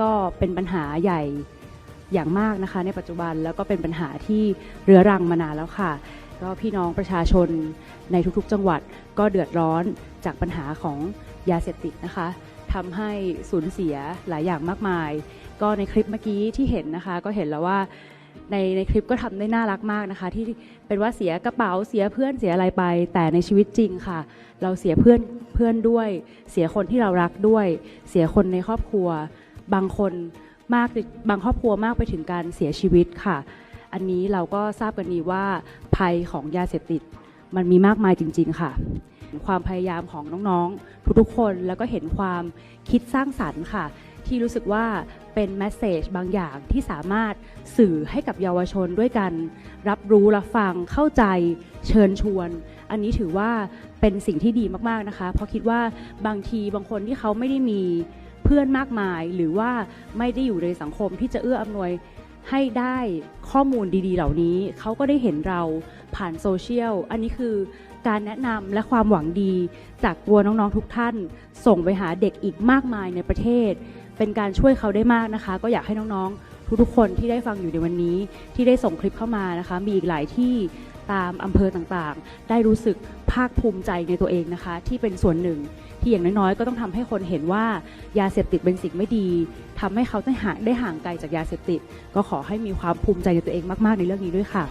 ก็เป็นปัญหาใหญ่อย่างมากนะคะ ในปัจจุบันแล้วก็เป็นปัญหาที่เรื้อรังมานานแล้วค่ะก็พี่น้องประชาชนในทุกๆ จังหวัดก็เดือดร้อนจากปัญหาของยาเสพติดนะคะทำให้สูญเสียหลายอย่างมากมาย ก็ในคลิปเมื่อกี้ที่เห็นนะคะ ก็เห็นแล้วว่าในในคลิปก็ทำได้น่ารักมากนะคะ ที่เป็นว่าเสียกระเป๋าเสียเพื่อนเสียอะไรไป แต่ในชีวิตจริงค่ะ เราเสียเพื่อนเพื่อนด้วย เสียคนที่เรารักด้วย เสียคนในครอบครัว บางคนมากบางครอบครัวมากไปถึงการเสียชีวิตค่ะ อันนี้เราก็ทราบกันดีว่าภัยของยาเสพติดมันมีมากมายจริง ๆ ค่ะ ความพยายามของน้องๆ ทุกๆคนแล้วก็เห็นความคิดสร้างสรรค์ค่ะ ที่รู้สึกว่าเป็นแมสเซจบางอย่างที่สามารถสื่อให้กับเยาวชนด้วยกัน รับรู้รับฟังเข้าใจเชิญชวน อันนี้ถือว่าเป็นสิ่งที่ดีมากๆนะคะ เพราะคิดว่าบางทีบางคนที่เขาไม่ได้มี เพื่อนมากมาย หรือว่าไม่ได้อยู่ในสังคมที่จะเอื้ออำนวยให้ได้ข้อมูลดีๆ เหล่านี้ เขาก็ได้เห็นเราผ่านโซเชียล อันนี้คือการแนะนำและความหวังดี จากตัวน้องๆทุกท่าน ส่งไปหาเด็กอีกมากมายในประเทศ เป็นการช่วยเขาได้มากนะคะ ก็อยากให้น้องๆ ทุกๆคนที่ได้ฟังอยู่ในวันนี้ ที่ได้ส่งคลิปเข้ามานะคะ มีอีกหลายที่ ตามอำเภอต่างๆ ได้รู้สึกภาคภูมิใจในตัวเองนะคะ ที่เป็นส่วนหนึ่ง ที่อย่างน้อยๆ ก็ต้องทำให้คนเห็นว่ายาเสพติดเป็นสิ่งไม่ดีทำให้เขาได้ห่างได้ห่างไกลจากยาเสพติด ก็ขอให้มีความภูมิใจในตัวเองมากๆในเรื่องนี้ด้วยค่ะ